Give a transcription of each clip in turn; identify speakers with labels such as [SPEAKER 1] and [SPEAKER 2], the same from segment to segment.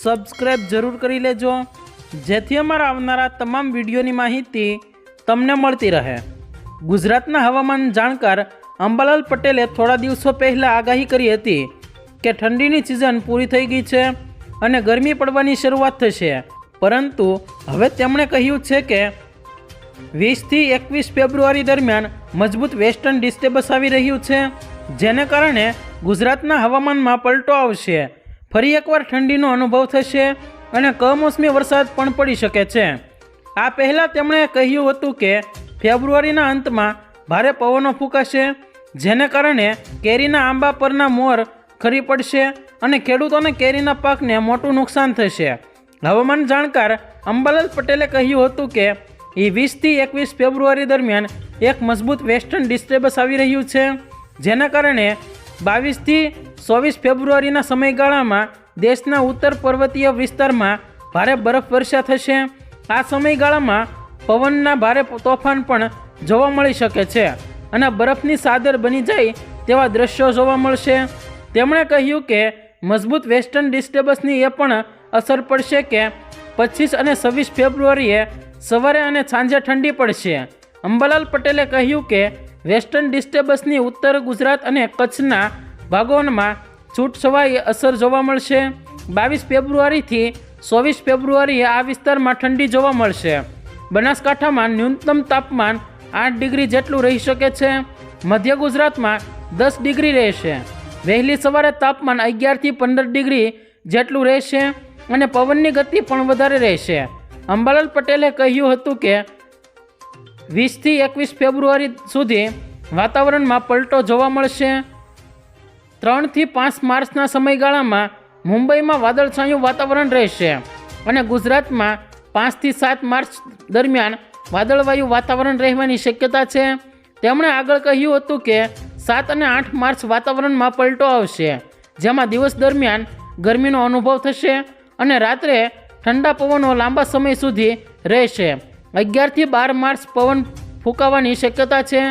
[SPEAKER 1] Subscribe જરૂર કરી લેજો. જેથી અમારા આવનારા તમામ વિડીયોની માહિતી તમને મળતી રહે. ગુજરાતના હવામાન જાણકાર અંબાલાલ પટેલે થોડા દિવસો પહેલાં આગાહી કરી હતી કે ઠંડીની સિઝન પૂરી થઈ ગઈ છે અને ગરમી પડવાની શરૂઆત થશે. પરંતુ હવે તેમણે કહ્યું છે કે વીસથી એકવીસ ફેબ્રુઆરી દરમિયાન મજબૂત વેસ્ટર્ન ડિસ્ટર્બન્સ આવી રહ્યું છે, જેને કારણે ગુજરાતના હવામાનમાં પલટો આવશે. ફરી એકવાર ઠંડીનો અનુભવ થશે અને કમોસમી વરસાદ પણ પડી શકે છે. આ પહેલાં તેમણે કહ્યું હતું કે, ફેબ્રુઆરીના અંતમાં ભારે પવનો ફૂંકાશે, જેને કારણે કેરીના આંબા પરના મોર ખરી પડશે અને ખેડૂતોને કેરીના પાકને મોટું નુકસાન થશે. હવામાન જાણકાર અંબાલાલ પટેલે કહ્યું હતું કે એ વીસથી એકવીસ ફેબ્રુઆરી દરમિયાન એક મજબૂત વેસ્ટર્ન ડિસ્ટર્બન્સ આવી રહ્યું છે, જેના કારણે બાવીસથી ચોવીસ ફેબ્રુઆરીના સમયગાળામાં દેશના ઉત્તર પર્વતીય વિસ્તારમાં ભારે બરફ વર્ષા થશે. આ સમયગાળામાં પવનના ભારે તોફાન પણ જોવા મળી શકે છે અને બરફની સાદર બની જાય તેવા દ્રશ્યો જોવા મળશે. તેમણે કહ્યું કે મજબૂત વેસ્ટર્ન ડિસ્ટર્બન્સની એ પણ અસર પડશે કે પચીસ અને છવ્વીસ ફેબ્રુઆરીએ સવારે અને સાંજે ઠંડી પડશે. અંબાલાલ પટેલે કહ્યું કે વેસ્ટર્ન ડિસ્ટર્બન્સની ઉત્તર ગુજરાત અને કચ્છના ભાગોમાં છૂટછવાઈ અસર જોવા મળશે. બાવીસ ફેબ્રુઆરીથી ચોવીસ ફેબ્રુઆરીએ આ વિસ્તારમાં ઠંડી જોવા મળશે. બનાસકાંઠામાં ન્યૂનતમ તાપમાન આઠ ડિગ્રી જેટલું રહી શકે છે. મધ્ય ગુજરાતમાં દસ ડિગ્રી રહેશે. વહેલી સવારે તાપમાન અગિયારથી પંદર ડિગ્રી જેટલું રહેશે અને પવનની ગતિ પણ વધારે રહેશે. અંબાલાલ પટેલે કહ્યું હતું કે, વીસથી એકવીસ ફેબ્રુઆરી સુધી વાતાવરણમાં પલટો જોવા મળશે. ત્રણથી પાંચ માર્ચના સમયગાળામાં મુંબઈમાં વાદળછાયું વાતાવરણ રહેશે અને ગુજરાતમાં પાંચથી સાત માર્ચ દરમિયાન વાદળવાયુ વાતાવરણ રહેવાની શક્યતા છે. તેમણે આગળ કહ્યું હતું કે સાત અને આઠ માર્ચ વાતાવરણમાં પલટો આવશે, જેમાં દિવસ દરમિયાન ગરમીનો અનુભવ થશે અને રાત્રે ઠંડા પવનો લાંબા સમય સુધી રહેશે. અગિયારથી બાર માર્ચ પવન ફૂંકાવાની શક્યતા છે.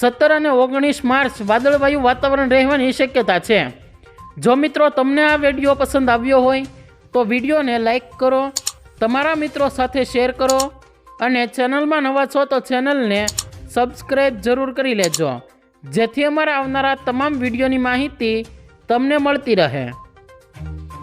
[SPEAKER 1] સત્તર અને ઓગણીસ માર્ચ વાદળવાયુ વાતાવરણ રહેવાની શક્યતા છે. જો મિત્રો તમને આ વીડિયો પસંદ આવ્યો હોય, તો વિડીયોને લાઈક કરો, તમારા મિત્રો સાથે શેર કરો અને ચેનલમાં નવા છો તો ચેનલને સબસ્ક્રાઈબ જરૂર કરી લેજો. જેથી અમારા આવનારા તમામ વિડીયોની માહિતી તમને મળતી રહે.